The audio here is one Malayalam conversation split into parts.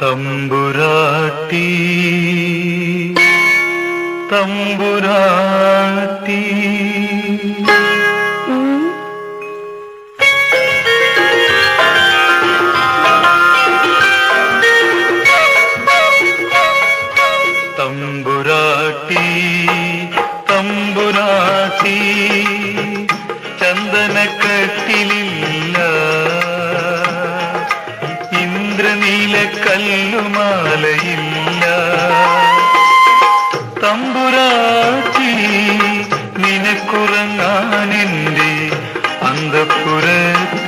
തമ്പുരാട്ടി തമ്പുരാട്ടി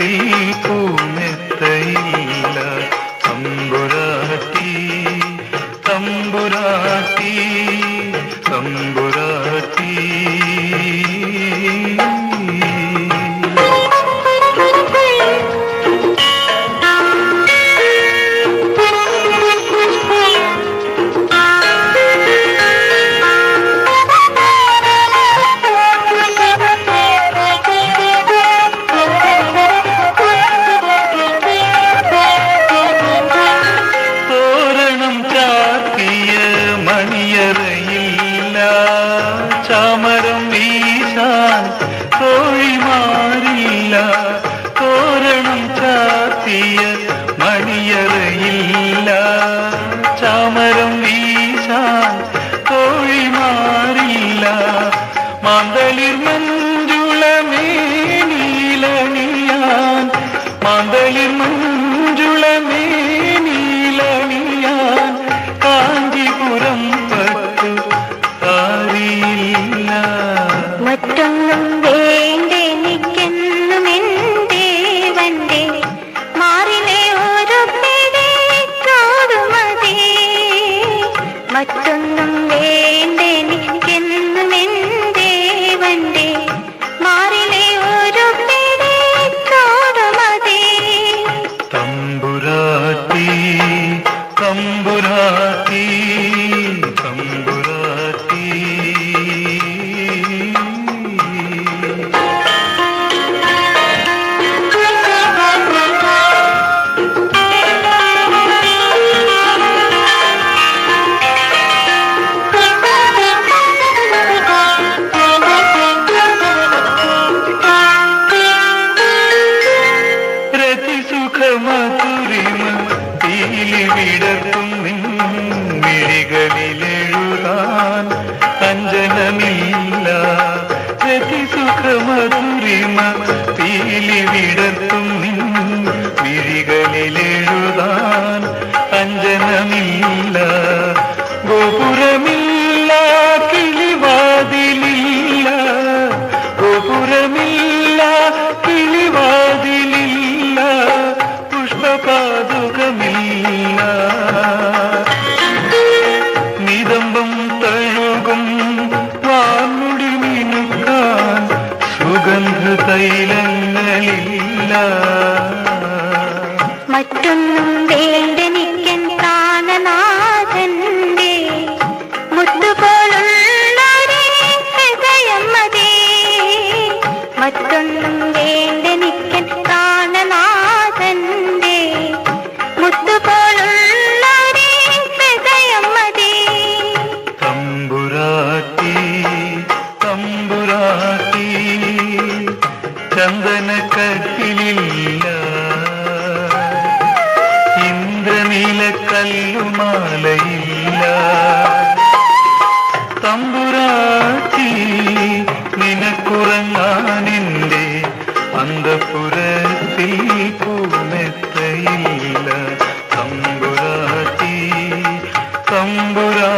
അന്തപുരത്തിൽ പൂമെത്തയില്ല തമ്പുരാട്ടി തമ്പുരാട്ടി തമ്പുരാട്ടി. തോരണം ചാത്തിയ മണിയറയില്ല. ചാമരം വീശാൻ തോഴിമാരില്ല മാന്തളിർ മഞ്ജുളമേനീലണിയാൻ. മാന്തളിർ മഞ്ജുളമേനീലണിയാൻ. കാഞ്ചിപുരം പറ്റു അറിയില്ല മറ്റൊന്നും മിഴികളിലെഴുതാൻ അഞ്ജനമില്ല. രതിസുഖമധുരിമ തീലി വിടർത്തും മിഴികളിലെഴുതാൻ തൈലങ്ങളില്ല മറ്റൊന്നും വേണ്ടെനിക്കൻ പ്രാണനാഥന്റെ മുത്തുപോലുള്ളൊരേ ഹൃദയം മതി മറ്റൊന്നും വേണ്ടെനിക്കൻ പ്രാണനാഥന്റെ മാലയില്ല തമ്പുരാട്ടി നിനക്കുറങ്ങാനെന്റെ അന്തപുരത്തിൽ പൂമെത്തയില്ല തമ്പുരാട്ടി തമ്പുരാ